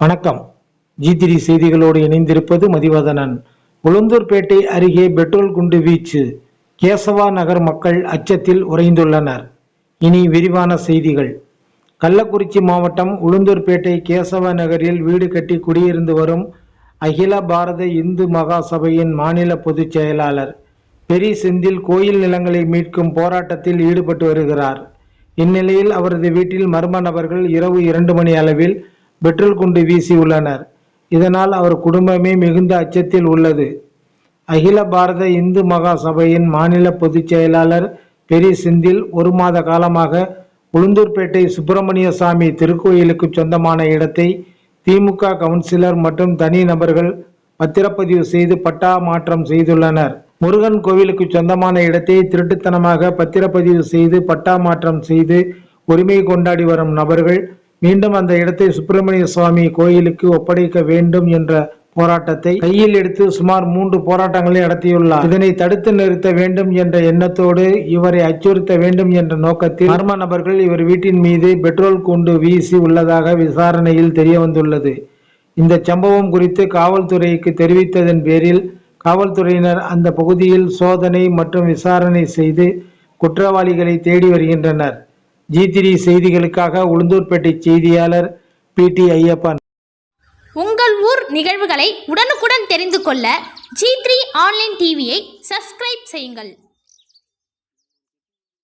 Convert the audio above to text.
வணக்கம். ஜி திரி செய்திகளோடு இணைந்திருப்பது மதிவதனன். உளுந்தூர்பேட்டை அருகே பெட்ரோல் குண்டு வீச்சு. கேசவா நகர் மக்கள் அச்சத்தில் உறைந்துள்ளனர். இனி விரிவான செய்திகள். கள்ளக்குறிச்சி மாவட்டம் உளுந்தூர்பேட்டை கேசவ நகரில் வீடு கட்டி குடியிருந்து வரும் அகில பாரத இந்து மகா சபையின் மாநில பொதுச் செயலாளர் பெரி செந்தில் கோயில் நிலங்களை மீட்கும் போராட்டத்தில் ஈடுபட்டு வருகிறார். இந்நிலையில் அவரது வீட்டில் மர்ம நபர்கள் இரவு இரண்டு மணி அளவில் பெட்ரோல் குண்டு வீசியுள்ளனர் இதனால் அவர் குடும்பமே மிகுந்த அச்சத்தில் உள்ளது. அகில பாரத இந்து மகா சபையின் மாநில பொதுச் செயலாளர் பெரி சிந்தில் ஒரு மாத காலமாக உளுந்தூர்பேட்டை சுப்பிரமணிய சாமி திருக்கோயிலுக்கு சொந்தமான இடத்தை திமுக கவுன்சிலர் மற்றும் தனி நபர்கள் பத்திரப்பதிவு செய்து பட்டா மாற்றம் செய்துள்ளனர். முருகன் கோவிலுக்கு சொந்தமான இடத்தை திருட்டுத்தனமாக பத்திரப்பதிவு செய்து பட்டா மாற்றம் செய்து உரிமை கொண்டாடி வரும் நபர்கள் மீண்டும் அந்த இடத்தை சுப்பிரமணிய சுவாமி கோயிலுக்கு ஒப்படைக்க வேண்டும் என்ற போராட்டத்தை கையில் எடுத்து சுமார் மூன்று போராட்டங்களை நடத்தியுள்ளார். இதனை தடுத்து நிறுத்த வேண்டும் என்ற எண்ணத்தோடு இவரை அச்சுறுத்த வேண்டும் என்ற நோக்கத்தில் மர்ம நபர்கள் இவர் வீட்டின் மீது பெட்ரோல் குண்டு வீசி உள்ளதாக விசாரணையில் தெரிய வந்துள்ளது இந்த சம்பவம் குறித்து காவல்துறைக்கு தெரிவித்ததன் பேரில் காவல்துறையினர் அந்த பகுதியில் சோதனை மற்றும் விசாரணை செய்து குற்றவாளிகளை தேடி வருகின்றனர். ஜி த்ரீ செய்திகளுக்காக உளுந்தூர்பேட்டை செய்தியாளர் பி டி ஐயப்பன். உங்கள் ஊர் நிகழ்வுகளை உடனுக்குடன் தெரிந்து கொள்ள ஜி த்ரீ ஆன்லைன் டிவியை சப்ஸ்கிரைப் செய்யுங்கள்.